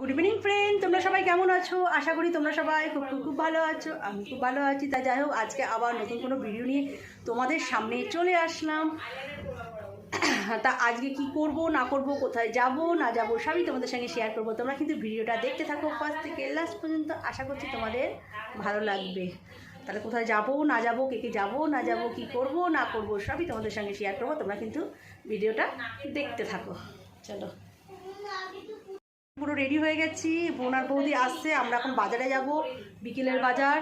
Good evening friend তোমরা সবাই কেমন আছো? আশা করি তোমরা সবাই খুব খুব খুব ভালো আছো, আমি খুব ভালো আছি। তা যাই হোক, আজকে আবার নতুন কোনো ভিডিও নিয়ে তোমাদের সামনে চলে আসলাম। তা আজকে কি করব, না করব, কোথায় যাব, না যাব, সবই তোমাদের সঙ্গে শেয়ার করব। তোমরা কিন্তু ভিডিওটা দেখতে থাকো ফার্স্ট থেকে লাস্ট পর্যন্ত। আশা করছি তোমাদের ভালো লাগবে। তাহলে কোথায় যাব, না যাব, কে কে যাব, না যাব, কি করব, না করব, সবই তোমাদের সঙ্গে শেয়ার করব। তোমরা কিন্তু ভিডিওটা দেখতে থাকো। চলো। পুরো রেডি হয়ে গেছি। বোনার বৌদি আসছে, আমরা এখন বাজারে যাব। বিকেলের বাজার।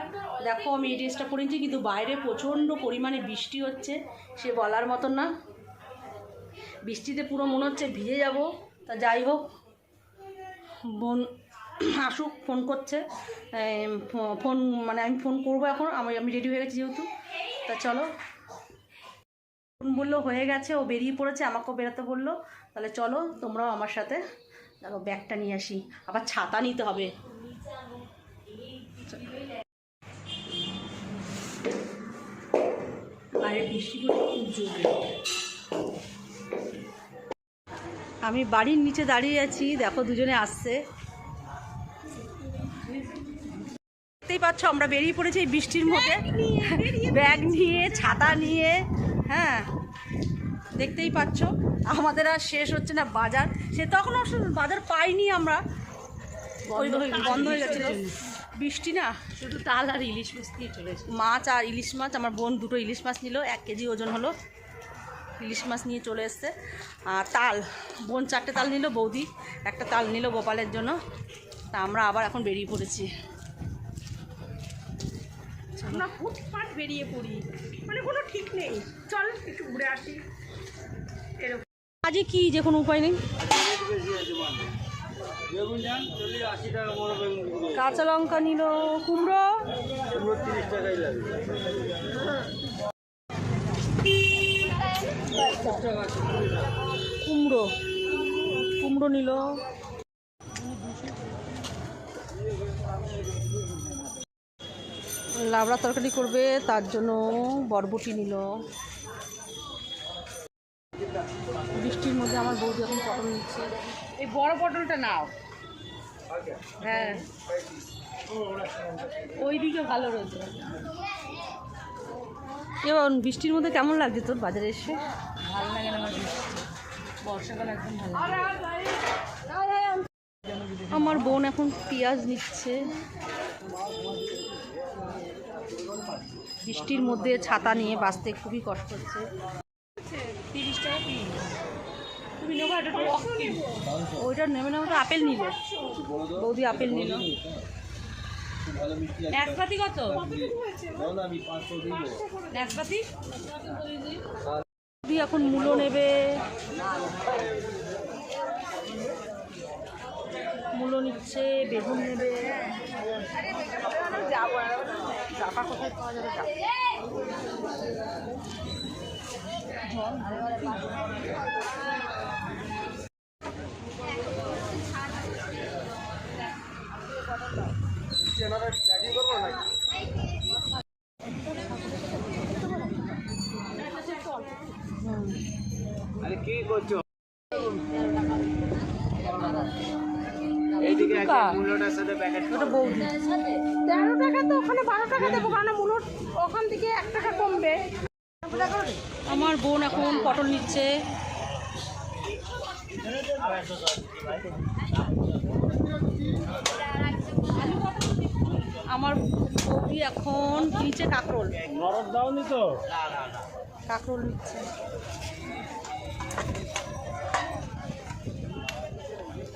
দেখো আমি এই ড্রেসটা পরেছি, কিন্তু বাইরে প্রচণ্ড পরিমাণে বৃষ্টি হচ্ছে, সে বলার মতন না। বৃষ্টিতে পুরো মনে হচ্ছে ভিজে যাব। তা যাই হোক, বোন আসুক ফোন করছে। ফোন মানে আমি ফোন করব এখন, আমি আমি রেডি হয়ে গেছি যেহেতু। তা চলো। ফোন বলল, হয়ে গেছে, ও বেরিয়ে পড়েছে, আমাকেও বেরোতে বলল। তাহলে চলো, তোমরাও আমার সাথে দেখো ব্যাগটা নিয়ে আসি। আবার ছাতা নিতে হবে। বাইরে বৃষ্টি খুব জোরে আমি বাড়ির নিচে দাঁড়িয়ে আছি। দেখো দুজনে আসছে। দেখতেই পাচ্ছ আমরা বেরিয়ে পড়েছি এই বৃষ্টির মধ্যে। ব্যাগ নিয়ে ছাতা নিয়ে হ্যাঁ। দেখতেই পাচ্ছ। আমাদের আর শেষ হচ্ছে না বাজার। সে তখন বাজার পাইনি আমরা। বন্ধ হয়ে গেছিল। বৃষ্টি না? শুধু তাল আর ইলিশ মাছ দিয়ে চলেছে মাছ আর ইলিশ মাছ আমার বোন দুটো ইলিশ মাছ নিল এক কেজি ওজন হলো। ইলিশ মাছ নিয়ে চলে এসছে। আর তাল বোন চারটে তাল নিল বৌদি একটা তাল নিল গোপালের জন্য। তা আমরা আবার এখন বেরিয়ে পড়েছি। আমরা ফুটপাট বেরিয়ে পড়ি। মানে কোনো ঠিক নেই। চল একটু ঘুরে আসি। এরকম। আজকে কি? যে কোনো উপায় নেই? কাঁচা লঙ্কা নিল, কুমড়ো। লাগবে কুমড়ো। কুমড়ো নিল। লাবড়া তরকারি করবে তার জন্য বরবটি নিল। বৃষ্টির মধ্যে আমার বৌদি এখন পটল নিচ্ছে। এই বড় পটলটা নাও। হ্যাঁ। ওইদিকে ভালো রয়েছে। এবং বৃষ্টির মধ্যে কেমন লাগছে তোর বাজারে এসে? ভালো লাগে না আমার বৃষ্টি। বর্ষাকাল একদম ভালো আমার বোন এখন পেঁয়াজ নিচ্ছে। বৃষ্টির মধ্যে ছাতা নিয়ে বাঁচতে খুবই কষ্ট হচ্ছে। তিরিশ টাকা ওইটা নেবে না আপেল নিল বৌদি আপেল নিল। নাশপাতি কত? নাশপাতি এখন মূলো নেবে। মূলো নিচ্ছে বেগুন নেবে। চাপা কোথায় পাওয়া যাবে আরে কি করছ এইদিকে আছে কা? মূল্যটার সাথে প্যাকেট ওটা বৌদি। তেরো টাকা তো ওখানে বারো টাকা দেবো কারণ ওখান থেকে এক টাকা কমবে। আমার বোন এখন পটল নিচ্ছে। আমার বৌদি এখন নিচে কাঁকরোল। কাঁকরোল নিচ্ছে।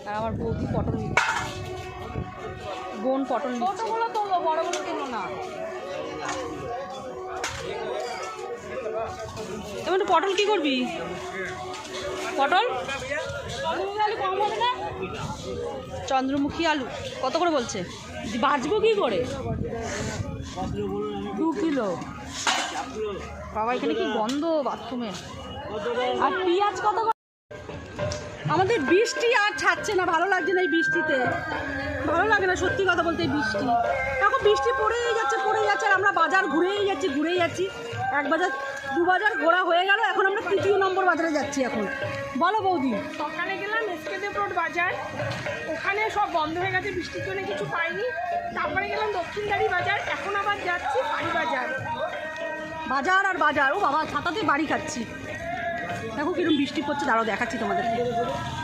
আর আমার বৌদি পটল নিচ্ছে। বোন পটল নিচ্ছে। তোলো বড়গুলো তোলো না। একটু পটল কি করবি? পটল? না চন্দ্রমুখী আলু। কত করে বলছে? বাঁচবো কি করে? দু কিলো। বাবা এখানে কি গন্ধ বাথরুমে আর পেঁয়াজ কত করে? আমাদের বৃষ্টি আর ছাড়ছে না ভালো লাগছে না এই বৃষ্টিতে। ভালো লাগে না সত্যি কথা বলতে এই বৃষ্টি। এখন বৃষ্টি পড়েই যাচ্ছে পড়েই যাচ্ছে আর আমরা বাজার ঘুরেই যাচ্ছি ঘুরেই যাচ্ছি। এক বাজার দু বাজার ঘোরা হয়ে গেল এখন আমরা তৃতীয় নম্বর বাজারে যাচ্ছি এখন। বলো বৌদি। সকালে গেলাম এসকেদেব রোড বাজার। ওখানে সব বন্ধ হয়ে গেছে বৃষ্টির জন্য কিছু পাইনি। তারপরে গেলাম দক্ষিণদারি বাজার এখন আবার যাচ্ছি বাড়ি বাজার। বাজার আর বাজার ও বাবা ছাতাতে বাড়ি খাচ্ছি। দেখো কিরম বৃষ্টি পড়ছে, দাঁড়াও দেখাচ্ছি তোমাদেরকে।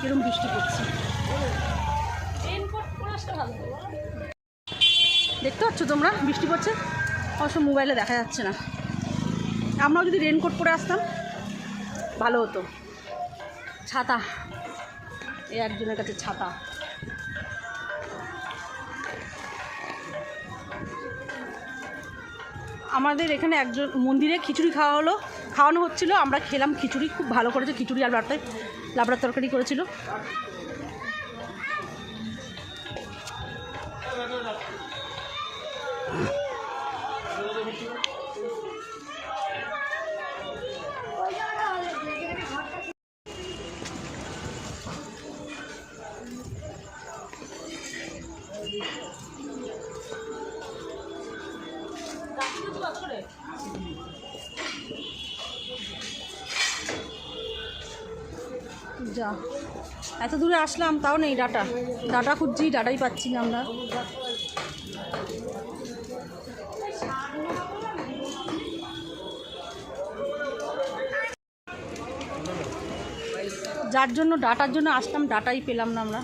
কিরম বৃষ্টি পড়ছে। দেখতে পাচ্ছ তোমরা বৃষ্টি পড়ছে? অবশ্য মোবাইলে দেখা যাচ্ছে না। আমরাও যদি রেনকোট পরে আসতাম, ভালো হতো। ছাতা। এ একজনের কাছে ছাতা। আমাদের এখানে একজন মন্দিরে খিচুড়ি খাওয়া হলো। খাওয়ানো হচ্ছিল আমরা খেলাম খিচুড়ি খুব ভালো করেছে খিচুড়ি আর লাবড়ার তরকারি করেছিল। যা। এত দূরে আসলাম, তাও নেই ডাটা। ডাটা খুঁজছি, ডাটাই পাচ্ছি না আমরা। যার জন্য, ডাটার জন্য আসলাম, ডাটাই পেলাম না আমরা।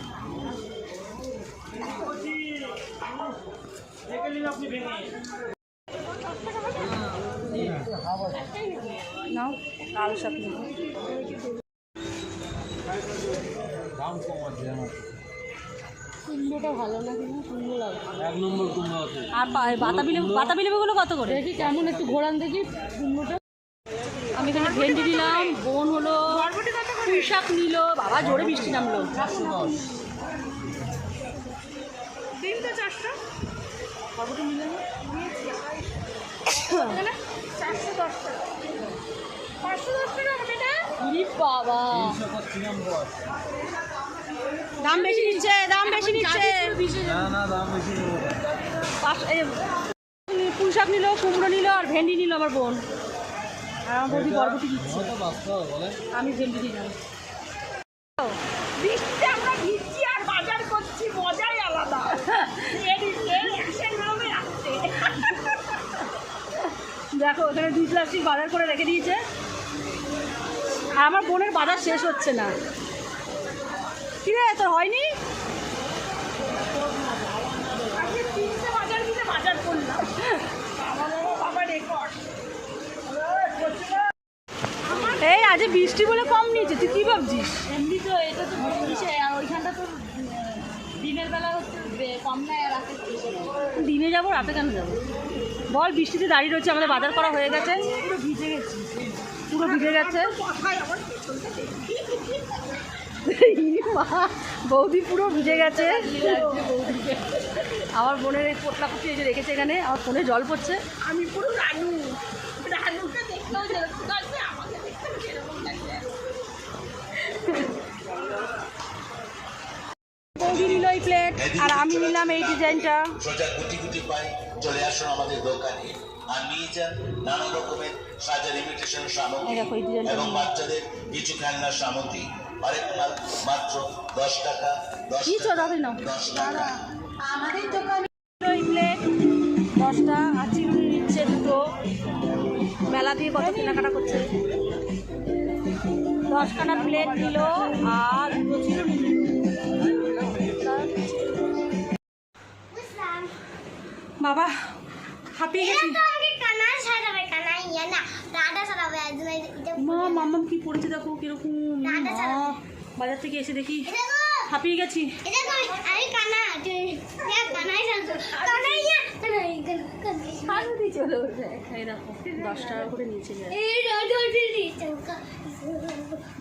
নাও লাল শাক দাম কম আছে আমার কুমড়োটা ভালো না কিন্তু সুন্দর লাগে। এক নম্বর কুমড়ো আছে। আর বা- বাতাবি লেবু বাতাবি লেবুগুলো কত করে? দেখি কেমন একটু ঘোরান দেখি কুমড়োটা। আমি এখানে ভেন্ডি নিলাম বোন হলো পুঁই শাক নিল বাবা জোরে বৃষ্টি নামলো। তিনটে চারশো বরবটি নিলাম চারশো দশ টাকা পাঁচশো দশ টাকা হবে না ইরি বাবা। দাম বেশি নিচ্ছে দাম বেশি নিচ্ছে। পুঁই শাক নিল কুমড়ো নিল আর ভেন্ডি নিল আমার বোন। আর আমার বৌদি বরবটি দিচ্ছে। আমি ভেন্ডি দিলাম বৃষ্টিতে আমরা ভিজছি আর বাজার করছি মজাই আলাদা। দেখো ওখানে দুই প্লাস্টিক বাজার করে রেখে দিয়েছে। আর আমার বোনের বাজার শেষ হচ্ছে না। কি রে তোর হয়নি? এই আজ বৃষ্টি বলে কম নিয়েছে তুই কি ভাবছিস? এমনি তো এটা তো আর ওইখানটা তো দিনের বেলা হচ্ছে কম নেয় আর রাতে দিনে যাব রাতে কেন যাব? বল বৃষ্টিতে দাঁড়িয়ে রয়েছে আমাদের বাজার করা হয়ে গেছে। পুরো ভিজে গেছি। পুরো ভিজে গেছে। বৌদি পুরো ভিজে গেছে। আমার বোনের এই পোটলা কুচি এই যে রেখেছে এখানে আমার ফোনে জল পড়ছে। আমি পুরো রানু। রানুকে দেখতেও বৌদি নিল এই প্লেট আর আমি নিলাম এই ডিজাইনটা সোজা গুটি গুটি পাই চলে আসুন আমাদের দোকানে। আর নিয়ে যান নানা রকমের সাজার ইমিটেশন সামগ্রী ডিজাইনটা এবং বাচ্চাদের কিছু খেলনার সামগ্রী। মাত্র দশ টাকা কি আমাদের দোকানে প্লেট দশটা আর চিরুনি নিচ্ছে দুটো। মেলা দিয়ে কত কেনাকাটা করছে? দশখানা প্লেট নিল আর দুটো চিরুনি বাবা হাঁপিয়ে গেছি। মা মাম্মাম কি পড়েছে দেখো কীরকম। বাজার থেকে এসে দেখি। হাঁপিয়ে গেছি।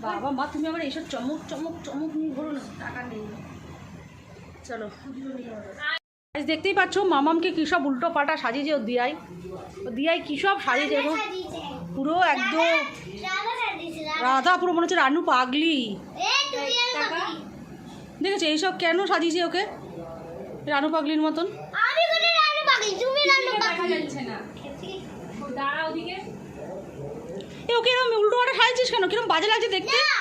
বাবা মা তুমি আবার এইসব চমক চমক চমক নিয়ে ঘোরো না। টাকা নেই। চলো। আজ দেখতেই পাচ্ছ, মামামকে কী সব উল্টো পাল্টা সাজিয়েছে, ও দিয়াই। ও দিয়াই কী সব সাজিয়েছে গো। পুরো একদম রাধা, পুরো মনে হচ্ছে রানু পাগলি। দেখেছ, এইসব কেন সাজিয়েছে ওকে? রানু পাগলির মতন। এ, ওকে এরকম উল্টো পাল্টা সাজাচ্ছিস কেন? কীরকম বাজে লাগছে দেখতে না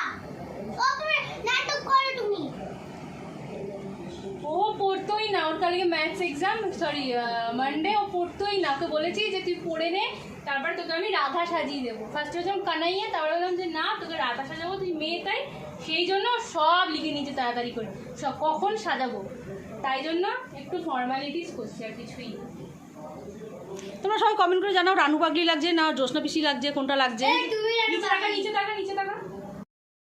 ও তুমি নাটক করো তুমি ও পড়তোই না ওর কালকে ম্যাথস এক্সাম সরি মানডে ও পড়তোই না তো বলেছি যে তুই পড়ে নে তারপরে তোকে আমি রাধা সাজিয়ে দেবো। ফার্স্টে বলছিলাম কানাইয়া তারপরে বললাম যে না তোকে রাধা সাজাবো তুই মেয়ে তাই সেই জন্য সব লিখে নিয়েছে তাড়াতাড়ি করে। সব কখন সাজাবো? তাই জন্য একটু ফর্মালিটিস করছি আর কিছুই তোমরা সবাই কমেন্ট করে জানাও রানু পাগলি লাগছে না জ্যোৎস্না পিসি লাগছে কোনটা লাগছে? তাকা নিচে তাকা নিচে তাকা।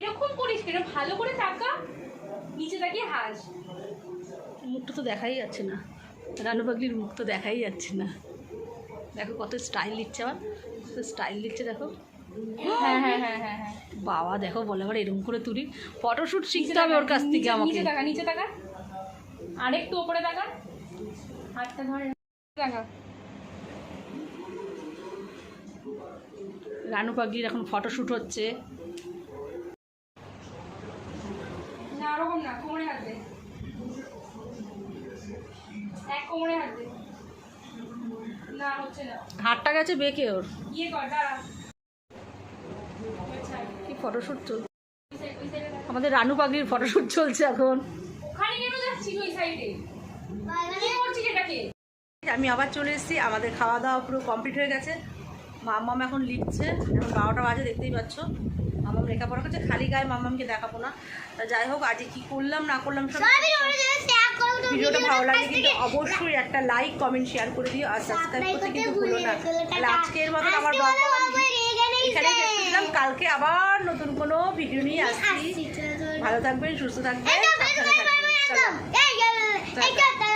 এরকম করিস কেন? ভালো করে তাকা নিচে তাকিয়ে হাস। মুখটা তো দেখাই যাচ্ছে না। রানু পাগলির মুখ তো দেখাই যাচ্ছে না। দেখো কত স্টাইল দিচ্ছে আবার। কত স্টাইল দিচ্ছে দেখো। হ্যাঁ হ্যাঁ হ্যাঁ হ্যাঁ হ্যাঁ। বাবা দেখো বলে আবার এরকম করে তুলি। ফটোশ্যুট শিখতে হবে ওর কাছ থেকে আমাকে। নিচে তাকা নিচে তাকা আরেকটু ওপরে তাকা হাতটা ধরে তাকা রানু পাগলির এখন ফটোশ্যুট হচ্ছে। না ওরকম না কোমরে হাত এক কোমরে হাত দে না হচ্ছে না। হাতটা গেছে বেঁকে ওর। ইয়ে কর দাঁড়া। কি ফটোশ্যুট চলছে। আমাদের রানু পাগলির ফটোশ্যুট চলছে এখন। ওখানে কেন যাচ্ছিস ওই সাইডে কি করছিস এটাকে? আমি আবার চলে এসেছি আমাদের খাওয়া দাওয়া পুরো কমপ্লিট হয়ে গেছে। মাম্মাম এখন লিখছে এখন বারোটা বাজে দেখতেই পাচ্ছ। মাম্মাম লেখাপড়া করছে খালি গায়ে মামামকে দেখাবো না তা যাই হোক আজকে কি করলাম না করলাম সব ভিডিওটা ভালো লাগলে কিন্তু অবশ্যই একটা লাইক কমেন্ট শেয়ার করে দিও আর সাবস্ক্রাইব করতে কিন্তু ভুলো না তাহলে আজকের মতন আমার এখানে। শেষ কালকে আবার নতুন কোনো ভিডিও নিয়ে আসছি। ভালো থাকবেন সুস্থ সাবধানে থাকবেন